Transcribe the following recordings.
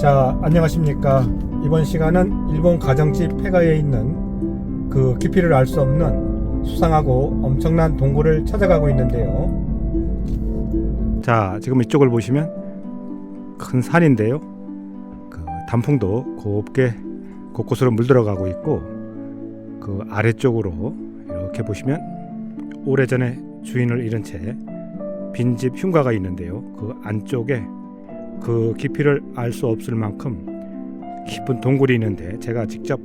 자, 안녕하십니까. 이번 시간은 일본 가정집 폐가에 있는 그 깊이를 알 수 없는 수상하고 엄청난 동굴을 찾아가고 있는데요. 자, 지금 이쪽을 보시면 큰 산인데요. 그 단풍도 곱게 곳곳으로 물들어가고 있고 그 아래쪽으로 이렇게 보시면 오래전에 주인을 잃은 채 빈집 흉가가 있는데요. 그 안쪽에 그 깊이를 알 수 없을 만큼 깊은 동굴이 있는데 제가 직접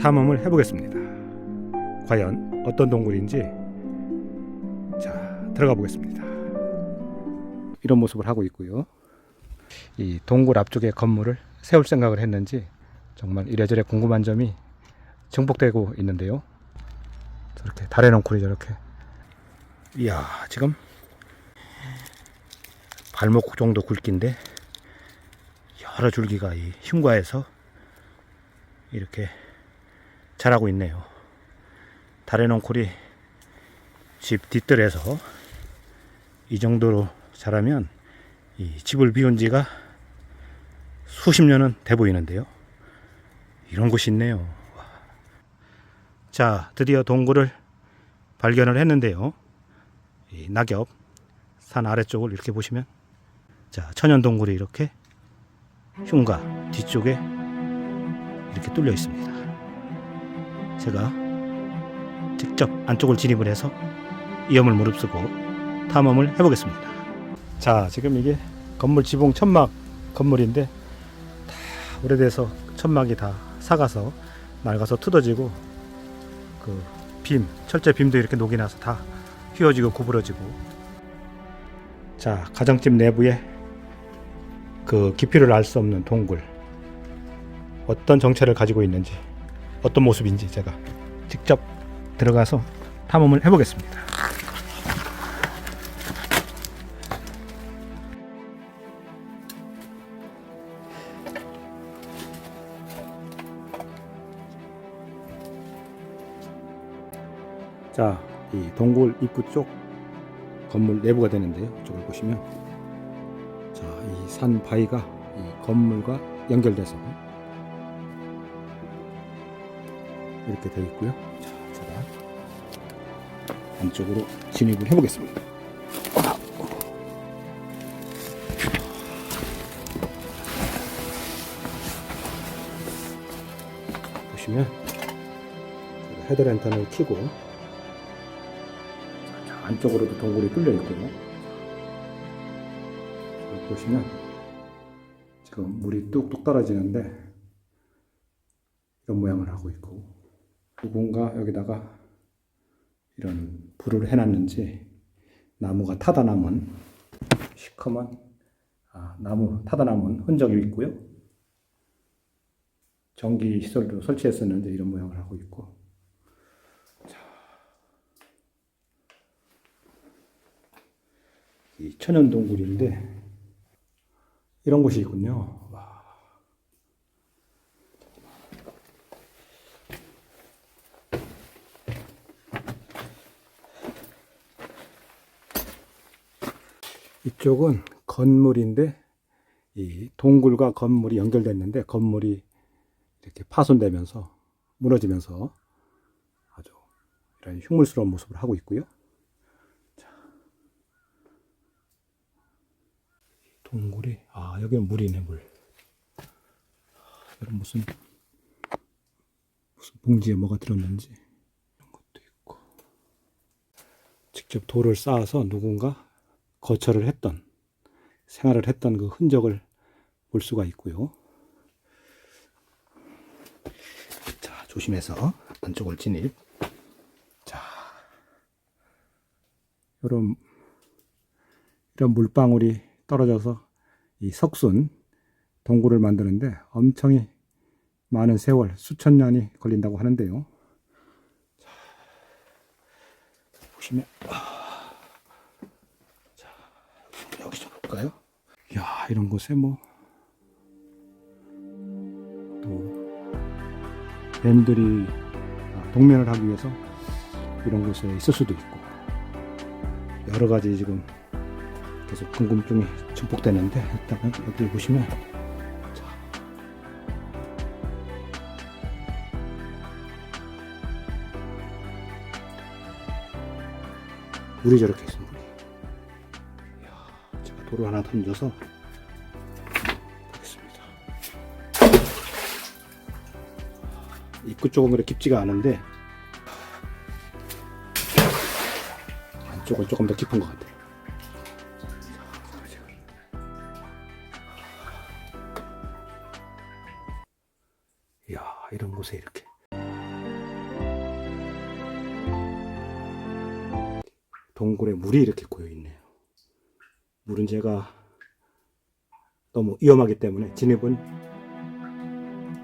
탐험을 해보겠습니다. 과연 어떤 동굴인지 자 들어가 보겠습니다. 이런 모습을 하고 있고요. 이 동굴 앞쪽에 건물을 세울 생각을 했는지 정말 이래저래 궁금한 점이 증폭되고 있는데요. 저렇게 달의 넝쿨이 저렇게 이야 지금 발목 정도 굵기인데 여러 줄기가 이 흉과에서 이렇게 자라고 있네요. 넝쿨이 집 뒷뜰에서 이 정도로 자라면 이 집을 비운 지가 수십 년은 돼 보이는데요. 이런 곳이 있네요. 와. 자, 드디어 동굴을 발견을 했는데요. 이 낙엽 산 아래쪽을 이렇게 보시면 자, 천연 동굴이 이렇게 흉가 뒤쪽에 이렇게 뚫려 있습니다. 제가 직접 안쪽을 진입을 해서 위험을 무릅쓰고 탐험을 해보겠습니다. 자, 지금 이게 건물 지붕 천막 건물인데 다 오래돼서 천막이 다 사가서 낡아서 뜯어지고 그 빔, 철제 빔도 이렇게 녹이 나서 다 휘어지고 구부러지고 자, 가정집 내부에 그 깊이를 알 수 없는 동굴 어떤 정체를 가지고 있는지 어떤 모습인지 제가 직접 들어가서 탐험을 해보겠습니다. 자, 이 동굴 입구 쪽 건물 내부가 되는데요. 이쪽을 보시면 자, 이 산 바위가 이 건물과 연결돼서 이렇게 되어 있고요. 자, 제가 안쪽으로 진입을 해보겠습니다. 보시면 헤드랜턴을 켜고 자, 안쪽으로도 동굴이 뚫려 있고요. 보시면 지금 물이 뚝뚝 떨어지는데 이런 모양을 하고 있고 누군가 여기다가 이런 불을 해놨는지 나무가 타다 남은 시커먼 아, 나무 타다 남은 흔적이 있고요. 전기 시설도 설치했었는데 이런 모양을 하고 있고 이 천연 동굴인데 이런 곳이 있군요. 와. 이쪽은 건물인데 이 동굴과 건물이 연결됐는데 건물이 이렇게 파손되면서 무너지면서 아주 이런 흉물스러운 모습을 하고 있고요. 동굴이 아 여기는 물이네 물. 이런 무슨 무슨 봉지에 뭐가 들었는지 이런 것도 있고 직접 돌을 쌓아서 누군가 거처를 했던 생활을 했던 그 흔적을 볼 수가 있고요. 자 조심해서 안쪽을 진입. 자 이런 이런 물방울이 떨어져서 이 석순 동굴을 만드는데 엄청이 많은 세월, 수천 년이 걸린다고 하는데요. 자, 보시면 아, 자, 여기 좀 볼까요? 야, 이런 곳에 뭐 또 뱀들이 아, 동면을 하기 위해서 이런 곳에 있을 수도 있고 여러 가지 지금 계속 궁금증이 증폭되는데 일단은 여기 보시면 자, 물이 저렇게 있습니다. 이야, 제가 돌을 하나 던져서 보겠습니다. 입구 쪽은 그래 깊지가 않은데 안쪽은 조금 더 깊은 것 같아요. 동굴에 물이 이렇게 고여 있네요. 물은 제가 너무 위험하기 때문에 진입은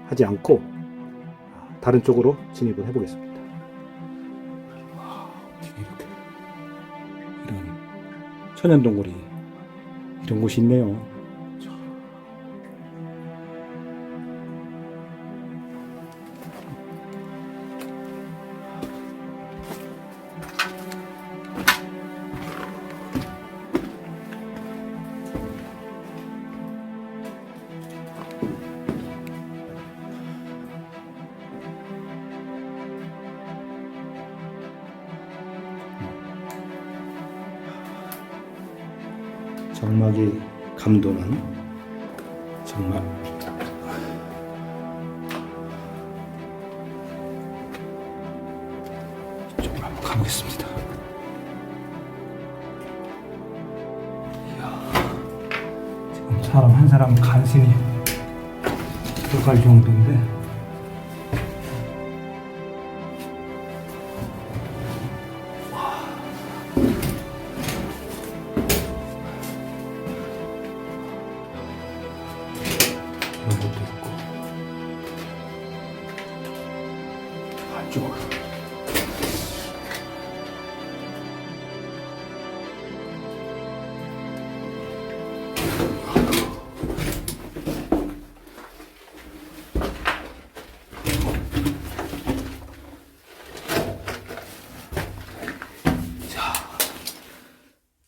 하지 않고 다른 쪽으로 진입을 해보겠습니다. 이렇게 이런 천연 동굴이 이런 곳이 있네요. 정막이 감도는 정말 이쪽으로 한번 가보겠습니다. 이야, 지금 사람 한 사람 간신히 들어갈 정도인데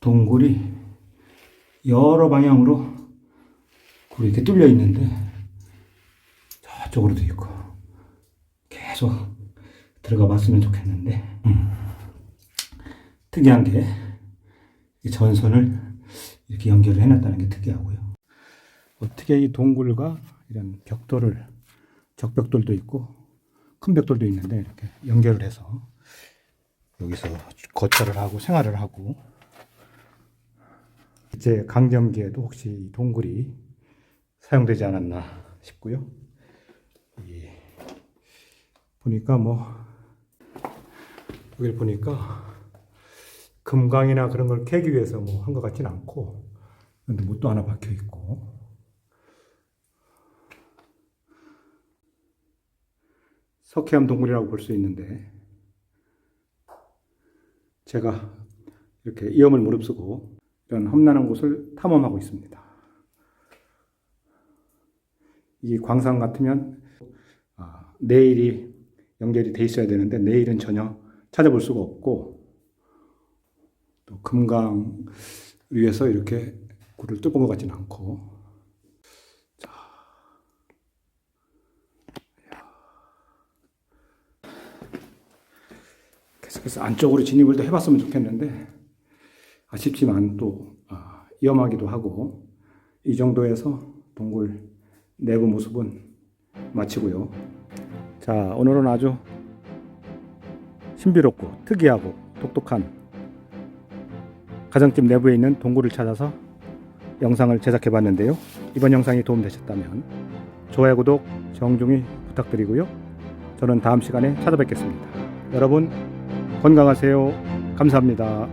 동굴이 여러 방향으로 이렇게 뚫려 있는데 저쪽으로도 있고 계속 들어가 봤으면 좋겠는데 음. 특이한 게이 전선을 이렇게 연결을 해놨다는 게 특이하고요. 어떻게 이 동굴과 이런 벽돌을 적벽돌도 있고 큰 벽돌도 있는데 이렇게 연결을 해서 여기서 거처를 하고 생활을 하고 이제 강점기에도 혹시 이 동굴이 사용되지 않았나 싶고요. 이 보니까 뭐 여기 보니까 금강이나 그런 걸 캐기 위해서 뭐 한 것 같진 않고 근데 못도 하나 박혀 있고 석회암 동굴이라고 볼 수 있는데 제가 이렇게 위험을 무릅쓰고 이런 험난한 곳을 탐험하고 있습니다. 이 광산 같으면 아, 내일이 연결이 돼 있어야 되는데 내일은 전혀 찾아볼 수가 없고 또 금강 위에서 이렇게 굴을 뚫은 것 같지는 않고 자. 계속해서 안쪽으로 진입을 더 해봤으면 좋겠는데 아쉽지만 또 아, 위험하기도 하고 이 정도에서 동굴 내부 모습은 마치고요. 자, 오늘은 아주 신비롭고 특이하고 똑똑한 가정집 내부에 있는 동굴을 찾아서 영상을 제작해 봤는데요. 이번 영상이 도움되셨다면 좋아요, 구독 정중히 부탁드리고요. 저는 다음 시간에 찾아뵙겠습니다. 여러분 건강하세요. 감사합니다.